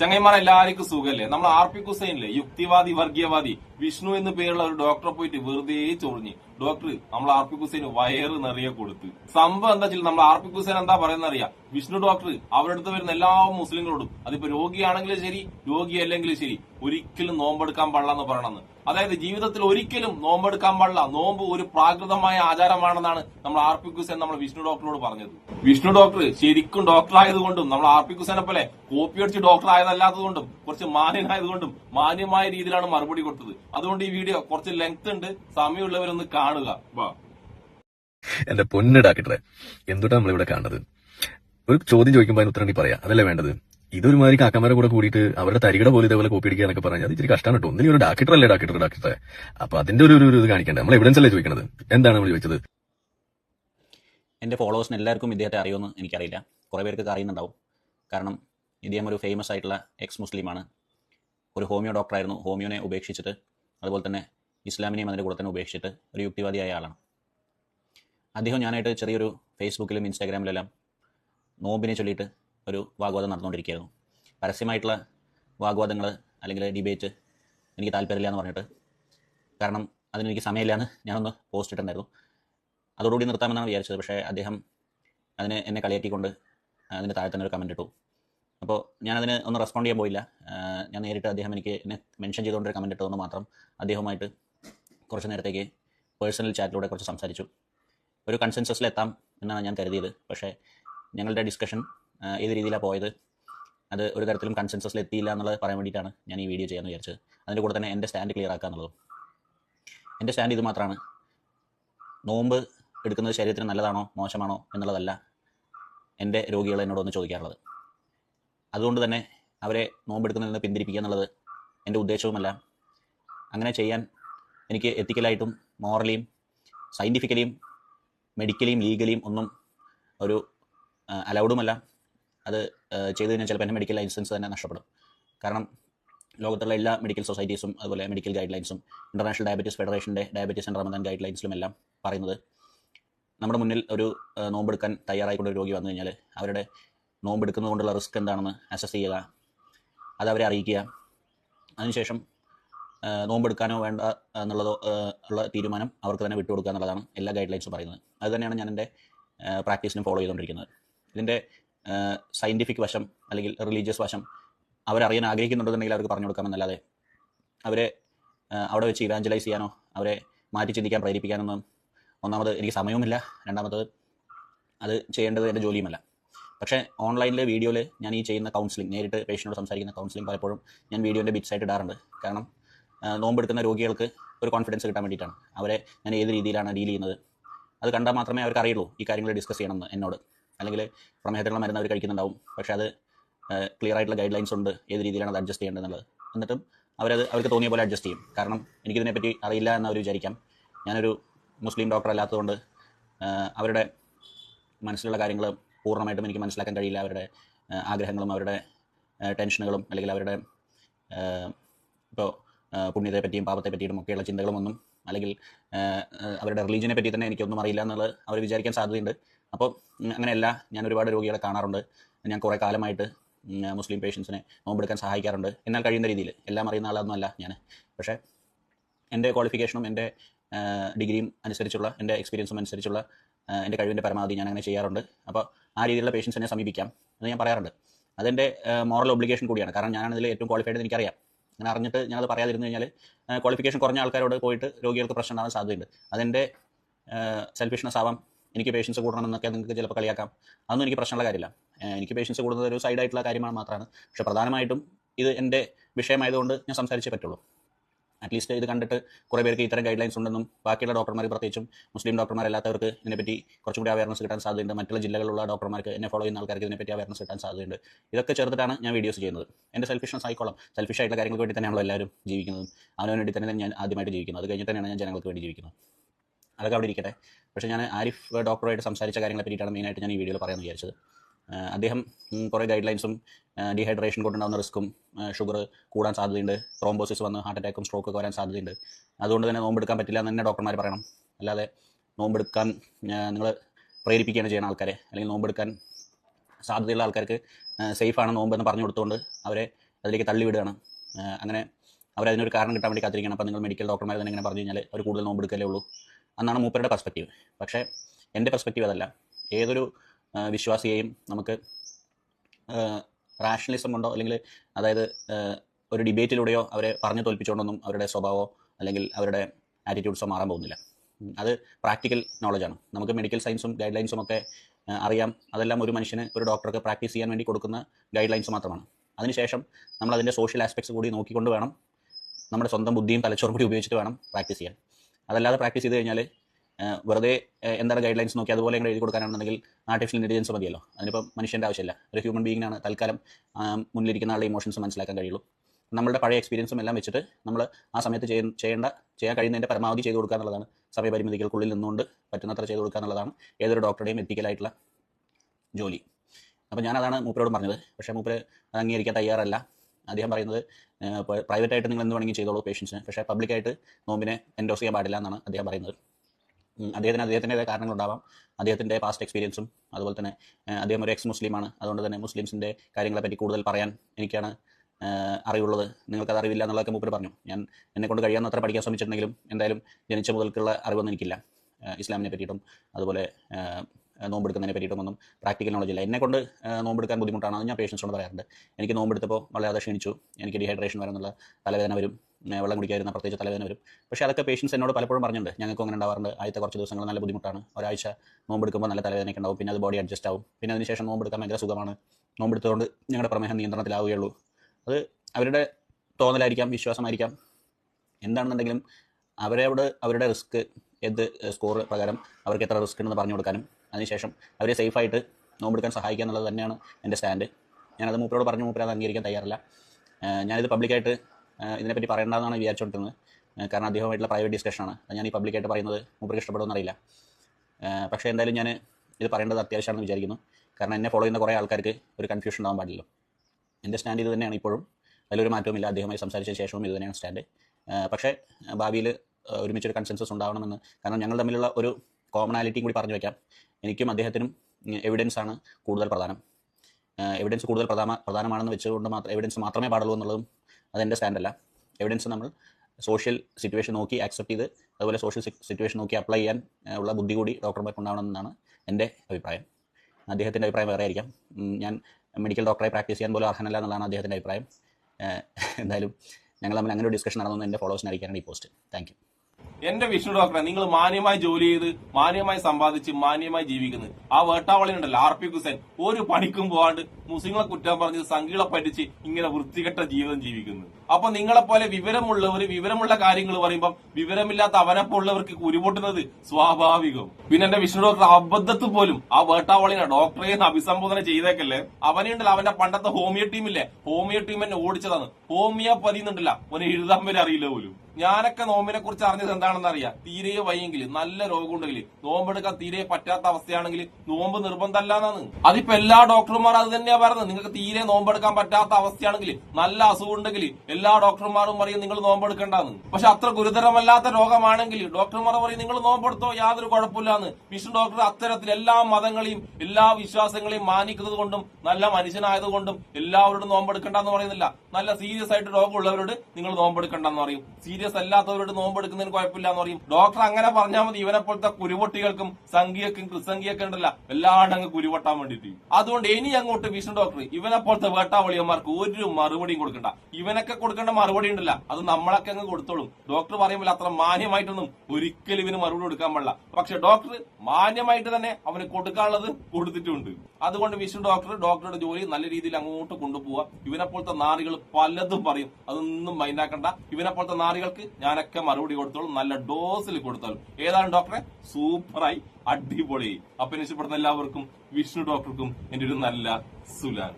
ചങ്ങൈമാർ എല്ലാവർക്കും സുഖമല്ലേ? നമ്മൾ ആർ പി ഹുസൈനില്ലേ യുക്തിവാദി വർഗീയവാദി. വിഷ്ണു എന്ന് പേരുള്ള ഒരു ഡോക്ടറെ പോയിട്ട് വെറുതെ ചൊറിഞ്ഞ്. ഡോക്ടർ നമ്മൾ ആർ പി ഹുസൈന് വയറ് നിറയെ കൊടുത്ത്. സംഭവം എന്താ വെച്ചാൽ നമ്മൾ ആർ പി ഹുസൈൻ എന്താ പറയുന്ന അറിയാം വിഷ്ണു ഡോക്ടർ അവരുടെ അടുത്ത് വരുന്ന എല്ലാ മുസ്ലിങ്ങളോടും അതിപ്പോ രോഗിയാണെങ്കിലും ശരി രോഗി അല്ലെങ്കിലും ശരി ഒരിക്കലും നോമ്പെടുക്കാൻ പാടില്ല എന്ന് പറയണമെന്ന്. അതായത് ജീവിതത്തിൽ ഒരിക്കലും നോമ്പെടുക്കാൻ പാടില്ല. നോമ്പ് ഒരു പ്രാകൃതമായ ആചാരമാണെന്നാണ് നമ്മൾ ആർ പി ഹുസൈൻ നമ്മൾ വിഷ്ണു ഡോക്ടറോട് പറഞ്ഞത്. വിഷ്ണു ഡോക്ടർ ശരിക്കും ഡോക്ടർ ആയതുകൊണ്ടും നമ്മൾ ആർ പി ഹുസൈനെ പോലെ കോപ്പി അടിച്ച് ഡോക്ടർ ആയതല്ലാത്തതുകൊണ്ടും കുറച്ച് മാന്യനായതുകൊണ്ടും മാന്യമായ രീതിയിലാണ് മറുപടി കൊടുത്തത്. അതുകൊണ്ട് ഈ വീഡിയോ കുറച്ച് ലെങ്ത് ഉണ്ട്. സമയമുള്ളവരൊന്ന് കാണുക. വാ. എന്റെ പൊന്നിടാക്കിട്ടെ. എന്തുട്ടാ നമ്മളിവിടെ കാണുന്നത്? ഒരു ചോദ്യം ചോദിക്കുമ്പോൾ അതിന് ഉത്തരം നീ പറയാ. അതല്ലേ വേണ്ടത്? ഇതൊരു മാതിരി കാക്കമാരെ കൂടെ കൂടിയിട്ട് അവരുടെ തരികട പോലെ ഇതേപോലെ കോപ്പി അടിക്കുക എന്നൊക്കെ പറഞ്ഞാൽ അത് ഇച്ചിരി കഷ്ടമാണ് കേട്ടോ. ഒന്നിനും ഒരു ഡാക്ടർ അല്ലേ ഡാക്ടർ ഡാക്ടറെ അപ്പൊ അതിന്റെ ഒരു ഒരു ഒരു ഇത് കാണിക്കണ്ടേ? നമ്മൾ എവിഡൻസ് അല്ലേ ചോദിക്കണത്? എന്താണ് നമ്മൾ ചോദിച്ചത്? എന്റെ ഫോളോവേഴ്സിന് എല്ലാവർക്കും ഇദ്ദേഹത്തെ അറിയുമെന്ന് എനിക്കറിയില്ല. കുറേ പേർക്ക് അറിയുന്നുണ്ടാവും. കാരണം ഇദ്ദേഹം ഒരു ഫേമസ് ആയിട്ടുള്ള എക്സ് മുസ്ലിമാണ് ഒരു ഹോമിയോ ഡോക്ടറായിരുന്നു ഹോമിയോനെ ഉപേക്ഷിച്ചിട്ട് അതുപോലെ തന്നെ ഇസ്ലാമിനെയും അതിന്റെ കൂടെ തന്നെ ഉപേക്ഷിച്ചിട്ട് ഒരു യുക്തിവാദിയായ ആളാണ്. അദ്ദേഹം ഞാനായിട്ട് ചെറിയൊരു ഫേസ്ബുക്കിലും ഇൻസ്റ്റാഗ്രാമിലെല്ലാം നോമ്പിനെ ചൊല്ലിയിട്ട് ഒരു വാഗ്വാദം നടന്നുകൊണ്ടിരിക്കുകയായിരുന്നു. പരസ്യമായിട്ടുള്ള വാഗ്വാദങ്ങൾ അല്ലെങ്കിൽ ഡിബേറ്റ് എനിക്ക് താല്പര്യമില്ല എന്ന് പറഞ്ഞിട്ട്. കാരണം അതിനെനിക്ക് സമയമില്ല എന്ന് ഞാനൊന്ന് പോസ്റ്റ് ഇട്ടിട്ടുണ്ടായിരുന്നു. അതോടുകൂടി നിർത്താമെന്നാണ് വിചാരിച്ചത്. പക്ഷേ അദ്ദേഹം അതിനെ എന്നെ കളിയാക്കിക്കൊണ്ട് അതിന് താഴെ തന്നെ ഒരു കമന്റ് ഇട്ടു. അപ്പോൾ ഞാനതിന് ഒന്ന് റെസ്പോണ്ട് ചെയ്യാൻ പോയില്ല. ഞാൻ നേരിട്ട് അദ്ദേഹം എനിക്ക് എന്നെ മെൻഷൻ ചെയ്തുകൊണ്ട് കമന്റ് ഇട്ടതെന്ന് മാത്രം അദ്ദേഹവുമായിട്ട് കുറച്ച് നേരത്തേക്ക് പേഴ്സണൽ ചാറ്റിലൂടെ കുറച്ച് സംസാരിച്ചു. ഒരു കൺസെൻസസിലെത്താം എന്നാണ് ഞാൻ കരുതിയത്. പക്ഷേ ഞങ്ങളുടെ ഡിസ്കഷൻ ഏത് രീതിയിലാണ് പോയത്? അത് ഒരു തരത്തിലും കൺസെൻസസിൽ എത്തിയില്ല എന്നുള്ളത് പറയാൻ വേണ്ടിയിട്ടാണ് ഞാൻ ഈ വീഡിയോ ചെയ്യാമെന്ന് വിചാരിച്ചത്. അതിന്റെ കൂടെ തന്നെ എന്റെ സ്റ്റാൻഡ് ക്ലിയർ ആക്കുക എന്നുള്ളതും എന്റെ സ്റ്റാൻഡ് ഇത് മാത്രമാണ് നോമ്പ് എടുക്കുന്നത് ശരീരത്തിന് നല്ലതാണോ മോശമാണോ എന്നുള്ളതല്ല എന്റെ രോഗികൾ എന്നോടൊന്ന് ചോദിക്കാറുള്ളത്. അതുകൊണ്ട് തന്നെ അവരെ നോമ്പെടുക്കുന്നതിൽ നിന്ന് പിന്തിരിപ്പിക്കുക എന്നുള്ളത് എന്റെ ഉദ്ദേശവുമല്ല. അങ്ങനെ ചെയ്യാൻ എനിക്ക് എത്തിക്കലായിട്ടും മോറലിയും സയന്റിഫിക്കലിയും മെഡിക്കലിയും ലീഗലിയും ഒന്നും ഒരു അലൗഡുമല്ല അത് ചെയ്ത് കഴിഞ്ഞാൽ ചിലപ്പോൾ എന്റെ മെഡിക്കൽ ലൈസൻസ് തന്നെ നഷ്ടപ്പെടും. കാരണം ലോകത്തുള്ള എല്ലാ മെഡിക്കൽ സൊസൈറ്റീസും അതുപോലെ മെഡിക്കൽ ഗൈഡ് ലൈൻസും ഇന്റർനാഷണൽ ഡയബറ്റീസ് ഫെഡറേഷന്റെ ഡയബറ്റീസ് ആൻഡ് റമദാൻ ഗൈഡ് ലൈൻസിലും എല്ലാം പറയുന്നത് നമ്മുടെ മുന്നിൽ ഒരു നോമ്പെടുക്കാൻ തയ്യാറായിക്കൊണ്ട് ഒരു രോഗി വന്നു കഴിഞ്ഞാൽ അവരുടെ നോമ്പെടുക്കുന്നത് കൊണ്ടുള്ള റിസ്ക് എന്താണെന്ന് അസസ് ചെയ്യുക. അത് അവരെ അറിയിക്കുക. അതിനുശേഷം നോമ്പ് നോമ്പെടുക്കാനോ വേണ്ട എന്നുള്ളതോ ഉള്ള തീരുമാനം അവർക്ക് തന്നെ വിട്ടുകൊടുക്കുക എന്നുള്ളതാണ് എല്ലാ ഗൈഡ് ലൈൻസും പറയുന്നത്. അതുതന്നെയാണ് ഞാൻ എന്റെ പ്രാക്ടീസിനും ഫോളോ ചെയ്തുകൊണ്ടിരിക്കുന്നത്. ഇതിന്റെ സയന്റിഫിക് വശം അല്ലെങ്കിൽ റിലീജിയസ് വശം അവരറിയാൻ ആഗ്രഹിക്കുന്നുണ്ടെന്നുണ്ടെങ്കിൽ അവർക്ക് പറഞ്ഞു കൊടുക്കാമെന്നല്ലാതെ അവരെ അവിടെ വെച്ച് ഇവാഞ്ചലൈസ് ചെയ്യാനോ അവരെ മാറ്റി ചിന്തിക്കാൻ പ്രേരിപ്പിക്കാനൊന്നും ഒന്നാമത് എനിക്ക് സമയവുമില്ല. രണ്ടാമത് അത് ചെയ്യേണ്ടത് എന്റെ ജോലിയുമല്ല. പക്ഷേ ഓൺലൈനിലെ വീഡിയോയിൽ ഞാൻ ഈ ചെയ്യുന്ന കൗൺസിലിംഗ് നേരിട്ട് പേഷ്യനോട് സംസാരിക്കുന്ന കൗൺസിലിംഗ് പലപ്പോഴും ഞാൻ വീഡിയോന്റെ ബിറ്റ്സ് ആയിട്ട് ഇടാറുണ്ട്. കാരണം നോമ്പെടുക്കുന്ന രോഗികൾക്ക് ഒരു കോൺഫിഡൻസ് കിട്ടാൻ വേണ്ടിയിട്ടാണ്. അവരെ ഞാൻ ഏത് രീതിയിലാണ് ഡീൽ ചെയ്യുന്നത്? അത് കണ്ടാൽ മാത്രമേ അവർക്ക് അറിയുള്ളൂ ഈ കാര്യങ്ങൾ ഡിസ്കസ് ചെയ്യണമെന്ന് എന്നോട്. അല്ലെങ്കിൽ പ്രമേഹത്തിലുള്ള മരുന്ന് അവർ കഴിക്കുന്നുണ്ടാവും. പക്ഷേ അത് ക്ലിയർ ആയിട്ടുള്ള ഗൈഡ് ലൈൻസ് ഉണ്ട്. ഏത് രീതിയിലാണ് അത് അഡ്ജസ്റ്റ് ചെയ്യേണ്ടതെന്നുള്ളത് എന്നിട്ടും അവരത് അവർക്ക് തോന്നിയ പോലെ അഡ്ജസ്റ്റ് ചെയ്യും. കാരണം എനിക്കിതിനെപ്പറ്റി അറിയില്ല എന്ന് അവർ വിചാരിക്കാം. ഞാനൊരു മുസ്ലിം ഡോക്ടർ അല്ലാത്തതുകൊണ്ട് അവരുടെ മനസ്സിലുള്ള കാര്യങ്ങൾ പൂർണമായിട്ടും എനിക്ക് മനസ്സിലാക്കാൻ കഴിയില്ല. അവരുടെ ആഗ്രഹങ്ങളും അവരുടെ ടെൻഷനുകളും അല്ലെങ്കിൽ അവരുടെ ഇപ്പോൾ പുണ്യത്തെ പറ്റിയും പാപത്തെ പറ്റിയും ഒക്കെയുള്ള ചിന്തകളുമൊന്നും അല്ലെങ്കിൽ അവരുടെ റിലീജിയനെ പറ്റി തന്നെ എനിക്കൊന്നും അറിയില്ല എന്നുള്ളത് അവർ വിചാരിക്കാൻ സാധ്യതയുണ്ട്. അപ്പോൾ അങ്ങനെയല്ല ഞാൻ ഒരുപാട് രോഗികളെ കാണാറുണ്ട്. ഞാൻ കുറേ കാലമായിട്ട് മുസ്ലിം പേഷ്യൻസിനെ നോമ്പെടുക്കാൻ സഹായിക്കാറുണ്ട്. എന്നാൽ കഴിയുന്ന രീതിയിൽ. എല്ലാം അറിയുന്ന ആളൊന്നുമല്ല ഞാൻ. പക്ഷേ എന്റെ ക്വാളിഫിക്കേഷനും എന്റെ ഡിഗ്രിയും അനുസരിച്ചുള്ള എന്റെ എക്സ്പീരിയൻസും അനുസരിച്ചുള്ള എന്റെ കഴിവിന്റെ പരമാവധി ഞാൻ അങ്ങനെ ചെയ്യാറുണ്ട്. അപ്പോൾ ആ രീതിയിലുള്ള പേഷ്യൻസിനെ സമീപിക്കാം എന്ന് ഞാൻ പറയാറുണ്ട്. അതെന്റെ മോറൽ ഒബ്ലിഗേഷൻ കൂടിയാണ്. കാരണം ഞാനാണ് ഇതിൽ ഏറ്റവും ക്വാളിഫൈഡ് എന്ന് എനിക്കറിയാം. അങ്ങനെ അറിഞ്ഞിട്ട് ഞാനത് പറയാതിരുന്നു കഴിഞ്ഞാൽ ക്വാളിഫിക്കേഷൻ കുറഞ്ഞ ആൾക്കാരോട് പോയിട്ട് രോഗികൾക്ക് പ്രശ്നം ഉണ്ടാകാൻ സാധ്യതയുണ്ട്. അതെന്റെ സെൽഫിഷ്നെസ് ആവാം. എനിക്ക് പേഷ്യൻസ് കൂടണമെന്നൊക്കെ നിങ്ങൾക്ക് ചിലപ്പോൾ കളിയാക്കാം. അതൊന്നും എനിക്ക് പ്രശ്നമുള്ള കാര്യമില്ല. എനിക്ക് പേഷ്യൻസ് കൂടുന്നത് ഒരു സൈഡായിട്ടുള്ള കാര്യമാണ് മാത്രമാണ്. പക്ഷേ പ്രധാനമായിട്ടും ഇത് എന്റെ വിഷയമായതുകൊണ്ട് ഞാൻ സംസാരിച്ചേ പറ്റുള്ളൂ. അറ്റ്ലീസ്റ്റ് ഇത് കണ്ടിട്ട് കുറേ പേർക്ക് ഇത്തരം ഗൈഡ് ലൈൻസ് ഉണ്ടെന്നും ബാക്കിയുള്ള ഡോക്ടർമാർ പ്രത്യേകിച്ചും മുസ്ലിം ഡോക്ടർമാരല്ലാത്തവർക്ക് ഇതിനെപ്പറ്റി കുറച്ചും കൂടി അവയർനെസ് കിട്ടാൻ സാധ്യതയുണ്ട്. മറ്റുള്ള ജില്ലകളിലുള്ള ഡോക്ടർമാർക്ക് എന്നെ ഫോളോ ചെയ്യുന്ന ആൾക്കാർക്ക് ഇതിനെപ്പറ്റി അവയർനെസ് കിട്ടാൻ സാധ്യതയുണ്ട്. ഇതൊക്കെ ചേർത്തിട്ടാണ് ഞാൻ വീഡിയോസ് ചെയ്യുന്നത്. എന്റെ സെൽഫിഷ്നസ് ആയിക്കോളാം സെൽഫിഷ് ആയിട്ടുള്ള കാര്യങ്ങൾക്ക് വേണ്ടി തന്നെയാണല്ലോ എല്ലാവരും ജീവിക്കുന്നതും. അവന് വേണ്ടി തന്നെ ഞാൻ ആദ്യമായിട്ട് ജീവിക്കുന്നത്. അത് കഴിഞ്ഞിട്ട് തന്നെയാണ് ഞാൻ ജനങ്ങൾക്ക് വേണ്ടി ജീവിക്കുന്നത്. അതൊക്കെ അവിടെ ഇരിക്കട്ടെ. പക്ഷേ ഞാൻ ആരിഫ് ഡോക്ടറുമായിട്ട് സംസാരിച്ച കാര്യങ്ങളെ പറ്റിയിട്ടാണ് മെയിനായിട്ട് ഞാൻ ഈ വീഡിയോയിൽ പറയാൻ വിചാരിച്ചത്. അദ്ദേഹം കുറേ ഗൈഡ് ലൈൻസും ഡീഹൈഡ്രേഷൻ കൊണ്ടുണ്ടാകുന്ന റിസ്ക്കും ഷുഗർ കൂടാൻ സാധ്യതയുണ്ട്. ത്രോംബോസിസ് വന്ന് ഹാർട്ട് അറ്റാക്കും സ്ട്രോക്കൊക്കെ വരാൻ സാധ്യതയുണ്ട്. അതുകൊണ്ട് തന്നെ നോമ്പെടുക്കാൻ പറ്റില്ല എന്ന് തന്നെ ഡോക്ടർമാർ പറയണം. അല്ലാതെ നോമ്പെടുക്കാൻ നിങ്ങൾ പ്രേരിപ്പിക്കുകയാണ് ചെയ്യുന്ന ആൾക്കാരെ. അല്ലെങ്കിൽ നോമ്പെടുക്കാൻ സാധ്യതയുള്ള ആൾക്കാർക്ക് സേഫാണ് നോമ്പ് എന്ന് പറഞ്ഞു കൊടുത്തുകൊണ്ട് അവരെ അതിലേക്ക് തള്ളിവിടുകയാണ് അങ്ങനെ അവരതിനൊരു കാരണം കിട്ടാൻ വേണ്ടി കാത്തിരിക്കണം അപ്പോൾ നിങ്ങൾ മെഡിക്കൽ ഡോക്ടർമാർ തന്നെ ഇങ്ങനെ പറഞ്ഞു കഴിഞ്ഞാൽ അവർ കൂടുതൽ നോമ്പെടുക്കലേ ഉള്ളൂ. എന്നാണ് മൂപ്പരുടെ പെർസ്പെക്റ്റീവ് പക്ഷേ എന്റെ പെർസ്പെക്റ്റീവ് അതല്ല. ഏതൊരു വിശ്വാസിയെയും നമുക്ക് റാഷണലിസം കൊണ്ടോ അല്ലെങ്കിൽ അതായത് ഒരു ഡിബേറ്റിലൂടെയോ അവരെ പറഞ്ഞു തോൽപ്പിച്ചുകൊണ്ടൊന്നും അവരുടെ സ്വഭാവമോ അല്ലെങ്കിൽ അവരുടെ ആറ്റിറ്റ്യൂഡ്സോ മാറാൻ പോകുന്നില്ല. അത് പ്രാക്ടിക്കൽ നോളജാണ് നമുക്ക് മെഡിക്കൽ സയൻസും ഗൈഡ് ലൈൻസും ഒക്കെ അറിയാം. അതെല്ലാം ഒരു മനുഷ്യന് ഒരു ഡോക്ടർക്ക് പ്രാക്ടീസ് ചെയ്യാൻ വേണ്ടി കൊടുക്കുന്ന ഗൈഡ് ലൈൻസ് മാത്രമാണ്. അതിനുശേഷം നമ്മൾ അതിന്റെ സോഷ്യൽ ആസ്പെക്ട്സ് കൂടി നോക്കിക്കൊണ്ട് വേണം നമ്മുടെ സ്വന്തം ബുദ്ധിയും തലച്ചോറും കൂടി ഉപയോഗിച്ചിട്ട് വേണം പ്രാക്ടീസ് ചെയ്യാൻ. അതല്ലാതെ പ്രാക്ടീസ് ചെയ്ത് കഴിഞ്ഞാൽ വെറുതെ എന്താണ് ഗൈഡ് ലൈൻസ് നോക്കി അതുപോലെ എഴുതി കൊടുക്കാനാണെന്നുണ്ടെങ്കിൽ ആർട്ടിഫിഷ്യൽ ഇന്റലിജൻസ് മതിയല്ലോ. അതിനിപ്പോൾ മനുഷ്യന്റെ ആവശ്യമില്ല. ഒരു ഹ്യൂമൻ ബീയിങ്ങിനാണ് തൽക്കാലം മുന്നിലിരിക്കുന്ന ആളുടെ ഇമോഷൻസ് മനസ്സിലാക്കാൻ കഴിയുള്ളൂ. നമ്മളുടെ പഴയ എക്സ്പീരിയൻസും എല്ലാം വെച്ചിട്ട് നമ്മൾ ആ സമയത്ത് ചെയ്യ- ചെയ്യേണ്ട ചെയ്യാൻ കഴിയുന്നതിന്റെ പരമാവധി ചെയ്തു കൊടുക്കുക എന്നുള്ളതാണ്. സമയപരിമിതികൾക്കുള്ളിൽ നിന്നുകൊണ്ട് പറ്റുന്നത്ര ചെയ്തു കൊടുക്കുക എന്നുള്ളതാണ് ഏതൊരു ഡോക്ടറുടെയും എത്തിക്കലായിട്ടുള്ള ജോലി. അപ്പോൾ ഞാനതാണ് മൂപ്പരോട് പറഞ്ഞത്. പക്ഷേ മൂപ്പര് അത് അംഗീകരിക്കാൻ തയ്യാറല്ല. അദ്ദേഹം പറയുന്നത് പ്രൈവറ്റായിട്ട് നിങ്ങൾ എന്ത് വേണമെങ്കിലും ചെയ്തോളൂ പേഷ്യൻസിന് പക്ഷേ പബ്ലിക്കായിട്ട് നോമ്പിനെ എൻഡോസ് ചെയ്യാൻ പാടില്ല എന്നാണ് അദ്ദേഹം പറയുന്നത്. അദ്ദേഹത്തിന് അദ്ദേഹത്തിന്റെതായ കാരണങ്ങളുണ്ടാവാം. അദ്ദേഹത്തിന്റെ പാസ്റ്റ് എക്സ്പീരിയൻസും അതുപോലെ തന്നെ അദ്ദേഹം ഒരു എക്സ് മുസ്ലിമാണ് അതുകൊണ്ട് തന്നെ മുസ്ലിംസിന്റെ കാര്യങ്ങളെപ്പറ്റി കൂടുതൽ പറയാൻ എനിക്കാണ് അറിവുള്ളത്. നിങ്ങൾക്കത് അറിവില്ല എന്നുള്ളതൊക്കെ മൂപ്പർ പറഞ്ഞു. ഞാൻ എന്നെ കൊണ്ട് കഴിയാവുന്ന അത്ര പഠിക്കാൻ ശ്രമിച്ചിട്ടുണ്ടെങ്കിലും എന്തായാലും ജനിച്ച മുതൽക്കുള്ള അറിവൊന്നും എനിക്കില്ല. ഇസ്ലാമിനെ പറ്റിയിട്ടും അതുപോലെ നോമ്പെടുക്കുന്നതിനെ പറ്റിയിട്ടും ഒന്നും പ്രാക്ടിക്കൽ നോളജ് ഇല്ല എന്നെക്കൊണ്ട് നോമ്പെടുക്കാൻ ബുദ്ധിമുട്ടാണ്. അത് ഞാൻ പേഷ്യൻസിനോട് പറയാറുണ്ട്. എനിക്ക് നോമ്പെടുത്തപ്പോൾ വളരെ ക്ഷീണിച്ചു. എനിക്ക് ഡീഹൈഡ്രേഷൻ വരാനുള്ള തലവേദന വരും. വെള്ളം കുടിക്കാതിരുന്ന പ്രത്യേകിച്ച് തലവേദന വരും. പക്ഷേ അതൊക്കെ പേഷ്യൻസ് എന്നോട് പലപ്പോഴും പറഞ്ഞിട്ടുണ്ട്. ഞങ്ങൾക്ക് അങ്ങനെ ഉണ്ടാവാറുണ്ട്. ആദ്യത്തെ കുറച്ച് ദിവസങ്ങൾ നല്ല ബുദ്ധിമുട്ടാണ്. ഒരാഴ്ച നോമ്പെടുക്കുമ്പോൾ നല്ല തലവേദനയൊക്കെ ഉണ്ടാവും. പിന്നെ അത് ബോഡി അഡ്ജസ്റ്റ് ആവും. പിന്നെ അതിനുശേഷം നോമ്പെടുക്കാൻ ഭയങ്കര സുഖമാണ്. നോമ്പെടുത്തുകൊണ്ട് ഞങ്ങളുടെ പ്രമേഹം നിയന്ത്രണത്തിലാവുകയുള്ളൂ. അത് അവരുടെ തോന്നലായിരിക്കാം വിശ്വാസമായിരിക്കാം. എന്താണെന്നുണ്ടെങ്കിലും അവരോട് അവരുടെ റിസ്ക് എന്ത് സ്കോർ പ്രകാരം അവർക്ക് എത്ര റിസ്ക് ഉണ്ടെന്ന് പറഞ്ഞു കൊടുക്കാനും അതിനുശേഷം അവരെ സേഫായിട്ട് നോമ്പെടുക്കാൻ സഹായിക്കുക എന്നുള്ളത് തന്നെയാണ് എന്റെ സ്റ്റാൻഡ് ഞാനത് മൂപ്പരോട് പറഞ്ഞു മൂപ്പരത് അംഗീകരിക്കാൻ തയ്യാറല്ല. ഞാനിത് പബ്ലിക്കായിട്ട് ഇതിനെപ്പറ്റി പറയേണ്ടതെന്നാണ് വിചാരിച്ചുകൊണ്ടിരുന്നത് കാരണം അദ്ദേഹമായിട്ടുള്ള പ്രൈവറ്റ് ഡിസ്കഷനാണ് അത് ഞാൻ ഈ പബ്ലിക്കായിട്ട് പറയുന്നത് മൂപ്പർക്ക് ഇഷ്ടപ്പെടുമെന്ന് അറിയില്ല. പക്ഷേ എന്തായാലും ഞാൻ ഇത് പറയേണ്ടത് അത്യാവശ്യമാണെന്ന് വിചാരിക്കുന്നു. കാരണം എന്നെ ഫോളോ ചെയ്യുന്ന കുറേ ആൾക്കാർക്ക് ഒരു കൺഫ്യൂഷൻ ഉണ്ടാവാൻ പാടില്ലല്ലോ. എന്റെ സ്റ്റാൻഡ് ഇത് തന്നെയാണ് ഇപ്പോഴും. അതിലൊരു മാറ്റവുമില്ല അദ്ദേഹവുമായി സംസാരിച്ച ശേഷവും ഇത് തന്നെയാണ് സ്റ്റാൻഡ് പക്ഷേ ഭാവിയിൽ ഒരുമിച്ചൊരു കൺസെൻസസ് ഉണ്ടാവണമെന്ന് കാരണം ഞങ്ങൾ തമ്മിലുള്ള ഒരു കോമണാലിറ്റിയും കൂടി പറഞ്ഞു വയ്ക്കാം എനിക്കും അദ്ദേഹത്തിനും എവിഡൻസ് ആണ് കൂടുതൽ പ്രധാനം. എവിഡൻസ് കൂടുതൽ പ്രധാന പ്രധാനമാണെന്ന് വെച്ചുകൊണ്ട് മാത്രം എവിഡൻസ് മാത്രമേ പാടുള്ളൂ എന്നുള്ളതും അതെന്റെ സ്റ്റാൻഡല്ല എവിഡൻസ് നമ്മൾ സോഷ്യൽ സിറ്റുവേഷൻ നോക്കി ആക്സെപ്റ്റ് ചെയ്ത് അതുപോലെ സോഷ്യൽ സിറ്റുവേഷൻ നോക്കി അപ്ലൈ ചെയ്യാൻ ഉള്ള ബുദ്ധി കൂടി ഡോക്ടർമാർക്ക് ഉണ്ടാവണമെന്നാണ് എന്റെ അഭിപ്രായം. അദ്ദേഹത്തിന്റെ അഭിപ്രായം വേറെ ആയിരിക്കാം. ഞാൻ മെഡിക്കൽ ഡോക്ടറെ പ്രാക്ടീസ് ചെയ്യാൻ പോലും അർഹനല്ല എന്നുള്ളതാണ് അദ്ദേഹത്തിന്റെ അഭിപ്രായം. എന്തായാലും ഞങ്ങൾ തമ്മിൽ അങ്ങനെ ഒരു ഡിസ്കഷൻ നടന്നു എന്റെ ഫോളോവേഴ്സിന് അറിയിക്കാനാണ് ഈ പോസ്റ്റ് താങ്ക് എന്റെ വിഷ്ണു ഡോക്ടറെ നിങ്ങൾ മാന്യമായി ജോലി ചെയ്ത് മാന്യമായി സമ്പാദിച്ച് മാന്യമായി ജീവിക്കുന്നത് ആ വേട്ടാവളി ഉണ്ടല്ലോ ആർ പി ഹുസൈൻ ഒരു പണിക്കും പോവാണ്ട് മുസ്ലിങ്ങളെ കുറ്റം പറഞ്ഞ് സംഘീളെ പറ്റിച്ച് ഇങ്ങനെ വൃത്തികെട്ട ജീവിതം ജീവിക്കുന്നു. അപ്പൊ നിങ്ങളെ പോലെ വിവരമുള്ളവർ വിവരമുള്ള കാര്യങ്ങൾ പറയുമ്പോൾ വിവരമില്ലാത്ത അവനെപ്പോലുള്ളവർക്ക് ഉരുപൊട്ടുന്നത് സ്വാഭാവികം. പിന്നെ എന്റെ വിഷ്ണു ഡോക്ടർ അബദ്ധത്തിൽ പോലും ആ വേട്ടാവളിനെ ഡോക്ടറെ അഭിസംബോധന ചെയ്തേക്കല്ലേ? അവനുണ്ടല്ലോ അവന്റെ പണ്ടത്തെ ഹോമിയോ ടീമില്ലേ? ഹോമിയോ ടീം എന്നെ ഓടിച്ചതാണ്. ഹോമിയോപ്പതി എന്നുണ്ടല്ല അവന് എഴുതാൻ വരെ അറിയില്ല പോലും. ഞാനൊക്കെ നോമ്പിനെ കുറിച്ച് അറിഞ്ഞത് എന്താണെന്ന് അറിയാം. തീരെ വയ്യെങ്കിൽ നല്ല രോഗമുണ്ടെങ്കിൽ നോമ്പെടുക്കാൻ തീരെ പറ്റാത്ത അവസ്ഥയാണെങ്കിൽ നോമ്പ് നിർബന്ധമല്ലാന്നാണ്. അതിപ്പോ എല്ലാ ഡോക്ടർമാർ അത് തന്നെയാ പറയുന്നത്. നിങ്ങൾക്ക് തീരെ നോമ്പെടുക്കാൻ പറ്റാത്ത അവസ്ഥയാണെങ്കിൽ നല്ല അസുഖം ഉണ്ടെങ്കിൽ എല്ലാ ഡോക്ടർമാരും പറയും നിങ്ങൾ നോമ്പെടുക്കണ്ടെന്ന്. പക്ഷെ അത്ര ഗുരുതരമല്ലാത്ത രോഗമാണെങ്കിൽ ഡോക്ടർമാർ പറയും നിങ്ങൾ നോമ്പെടുത്തോ യാതൊരു കുഴപ്പമില്ലാന്ന്. വിഷ്ണു ഡോക്ടർ അത്തരത്തിൽ എല്ലാ മതങ്ങളെയും എല്ലാ വിശ്വാസങ്ങളെയും മാനിക്കുന്നത് കൊണ്ടും നല്ല മനുഷ്യനായതുകൊണ്ടും എല്ലാവരോടും നോമ്പെടുക്കണ്ടെന്ന് പറയുന്നില്ല. നല്ല സീരിയസ് ആയിട്ട് രോഗമുള്ളവരോട് നിങ്ങൾ നോമ്പെടുക്കണ്ടെന്ന് പറയും. സീരിയസ് അല്ലാത്തവരോട് നോമ്പെടുക്കുന്നതിന് കുഴപ്പമില്ല എന്ന് പറയും. ഡോക്ടർ അങ്ങനെ പറഞ്ഞാൽ മതി. ഇവനെ പോലത്തെ കുരുവട്ടികൾക്കും സംഖ്യക്കും ക്രിസംഖ്യക്കും ഉണ്ടല്ല. എല്ലാവരും അങ്ങ് കുരുവട്ടാൻ വേണ്ടിയിട്ട്. അതുകൊണ്ട് ഇനി അങ്ങോട്ട് വിഷ്ണു ഡോക്ടർ ഇവനെ പോലത്തെ വേട്ടാവളിയന്മാർക്ക് ഒരു മറുപടിയും കൊടുക്കണ്ട. ഇവനൊക്കെ കൊടുക്കേണ്ട മറുപടി ഉണ്ടല്ല. അത് നമ്മളൊക്കെ അങ്ങ് കൊടുത്തോളും. ഡോക്ടർ പറയുമ്പോൾ അത്ര മാന്യമായിട്ടൊന്നും ഒരിക്കലും ഇവന് മറുപടി കൊടുക്കാൻ പാടില്ല. പക്ഷെ ഡോക്ടർ മാന്യമായിട്ട് തന്നെ അവന് കൊടുക്കാനുള്ളത് കൊടുത്തിട്ടുണ്ട്. അതുകൊണ്ട് വിഷ്ണു ഡോക്ടർ ഡോക്ടറുടെ ജോലി നല്ല രീതിയിൽ അങ്ങോട്ട് കൊണ്ടുപോവുക. ഇവനെ പോലത്തെ നാറികൾ പലതും പറയും. അതൊന്നും മൈൻഡാക്കണ്ട ഇവനെ പോലത്തെ നാറികൾക്ക് ഞാനൊക്കെ മറുപടി കൊടുത്തോളും നല്ല ഡോസിൽ കൊടുത്തോളും ഏതാണ് ഡോക്ടറെ സൂപ്പറായി അടിപൊളി. അപ്പൊ ഇഷ്ടപ്പെടുന്ന എല്ലാവർക്കും വിഷ്ണു ഡോക്ടർക്കും എന്റെ ഒരു നല്ല സുലാൻ.